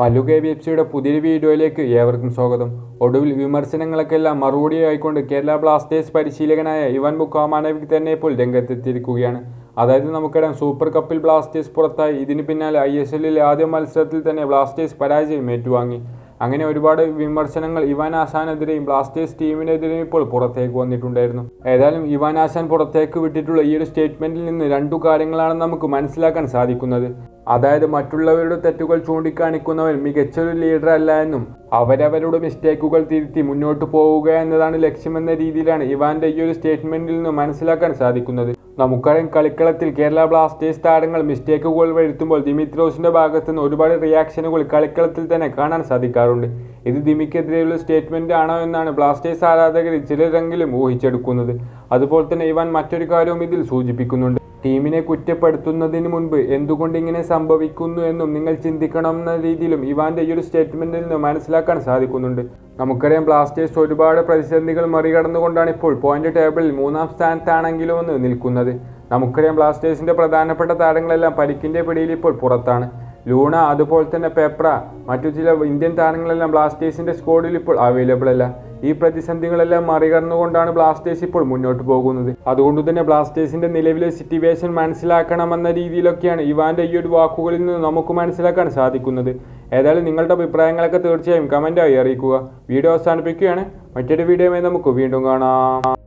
Mallu K B F സിയുടെ പുതിയൊരു വീഡിയോയിലേക്ക് ഏവർക്കും സ്വാഗതം. ഒടുവിൽ വിമർശനങ്ങൾക്കെല്ലാം മറുപടിയായിക്കൊണ്ട് കേരള ബ്ലാസ്റ്റേഴ്സ് പരിശീലകനായ ഇവാൻ ബുക്കാമാനവിക് തന്നെ ഇപ്പോൾ രംഗത്തെത്തിയിരിക്കുകയാണ്. അതായത് നമുക്കിടാം സൂപ്പർ കപ്പിൽ ബ്ലാസ്റ്റേഴ്സ് പുറത്തായി. ഇതിന് പിന്നാലെ ഐ എസ് എല്ലിലെ ആദ്യ മത്സരത്തിൽ തന്നെ ബ്ലാസ്റ്റേഴ്സ് പരാജയം ഏറ്റുവാങ്ങി. അങ്ങനെ ഒരുപാട് വിമർശനങ്ങൾ ഇവാൻ ആശാനെതിരെയും ബ്ലാസ്റ്റേഴ്സ് ടീമിനെതിരെയും ഇപ്പോൾ പുറത്തേക്ക് വന്നിട്ടുണ്ടായിരുന്നു. ഏതായാലും ഇവാൻ ആശാൻ പുറത്തേക്ക് വിട്ടിട്ടുള്ള ഈ ഒരു സ്റ്റേറ്റ്മെന്റിൽ നിന്ന് രണ്ടു കാര്യങ്ങളാണ് നമുക്ക് മനസ്സിലാക്കാൻ സാധിക്കുന്നത്. അതായത് മറ്റുള്ളവരുടെ തെറ്റുകൾ ചൂണ്ടിക്കാണിക്കുന്നവൻ മികച്ചൊരു ലീഡർ അല്ല എന്നും അവരവരുടെ മിസ്റ്റേക്കുകൾ തിരുത്തി മുന്നോട്ട് പോവുക എന്നതാണ് ലക്ഷ്യമെന്ന രീതിയിലാണ് ഇവാന്റെ ഈ ഒരു സ്റ്റേറ്റ്മെന്റിൽ നിന്ന് മനസ്സിലാക്കാൻ സാധിക്കുന്നത്. നമുക്കറിയാം കളിക്കളത്തിൽ കേരള ബ്ലാസ്റ്റേഴ്സ് താരങ്ങൾ മിസ്റ്റേക്കുകൾ വരുത്തുമ്പോൾ ദിമിത്രോസിന്റെ ഭാഗത്തു നിന്ന് ഒരുപാട് റിയാക്ഷനുകൾ കളിക്കളത്തിൽ തന്നെ കാണാൻ സാധിക്കാറുണ്ട്. ഇത് ദിമിക്കെതിരെയുള്ള സ്റ്റേറ്റ്മെന്റ് ആണോ എന്നാണ് ബ്ലാസ്റ്റേഴ്സ് ആരാധകർ ചിലരെങ്കിലും ഊഹിച്ചെടുക്കുന്നത്. അതുപോലെ തന്നെ ഇവാൻ മറ്റൊരു കാര്യവും ഇതിൽ സൂചിപ്പിക്കുന്നുണ്ട്. ടീമിനെ കുറ്റപ്പെടുത്തുന്നതിന് മുൻപ് എന്തുകൊണ്ട് ഇങ്ങനെ സംഭവിക്കുന്നു എന്നും നിങ്ങൾ ചിന്തിക്കണം എന്ന രീതിയിലും ഇവാന്റെ ഈ ഒരു സ്റ്റേറ്റ്മെന്റിൽ നിന്ന് മനസ്സിലാക്കാൻ സാധിക്കുന്നുണ്ട്. നമുക്കറിയാം ബ്ലാസ്റ്റേഴ്സ് ഒരുപാട് പ്രതിസന്ധികൾ മറികടന്നുകൊണ്ടാണ് ഇപ്പോൾ പോയിന്റ് ടേബിളിൽ മൂന്നാം സ്ഥാനത്താണെങ്കിലും ഒന്ന് നിൽക്കുന്നത്. നമുക്കറിയാം ബ്ലാസ്റ്റേഴ്സിന്റെ പ്രധാനപ്പെട്ട താരങ്ങളെല്ലാം പരിക്കിന്റെ പിടിയിൽ ഇപ്പോൾ പുറത്താണ്. ലൂണ അതുപോലെ തന്നെ പെപ്ര മറ്റു ചില ഇന്ത്യൻ താരങ്ങളെല്ലാം ബ്ലാസ്റ്റേഴ്സിന്റെ സ്ക്വാഡിൽ ഇപ്പോൾ അവൈലബിൾ അല്ല. ഈ പ്രതിസന്ധികളെല്ലാം മറികടന്നുകൊണ്ടാണ് ബ്ലാസ്റ്റേഴ്സ് ഇപ്പോൾ മുന്നോട്ട് പോകുന്നത്. അതുകൊണ്ട് തന്നെ ബ്ലാസ്റ്റേഴ്സിന്റെ നിലവിലെ സിറ്റുവേഷൻ മനസ്സിലാക്കണമെന്ന രീതിയിലൊക്കെയാണ് ഇവാന്റെ ഈ ഒരു വാക്കുകളിൽ നിന്ന് നമുക്ക് മനസ്സിലാക്കാൻ സാധിക്കുന്നത്. ഏതായാലും നിങ്ങളുടെ അഭിപ്രായങ്ങളൊക്കെ തീർച്ചയായും കമന്റായി അറിയിക്കുക. വീഡിയോ അവസാനിപ്പിക്കുകയാണ്. മറ്റൊരു വീഡിയോയുമായി നമുക്ക് വീണ്ടും കാണാം.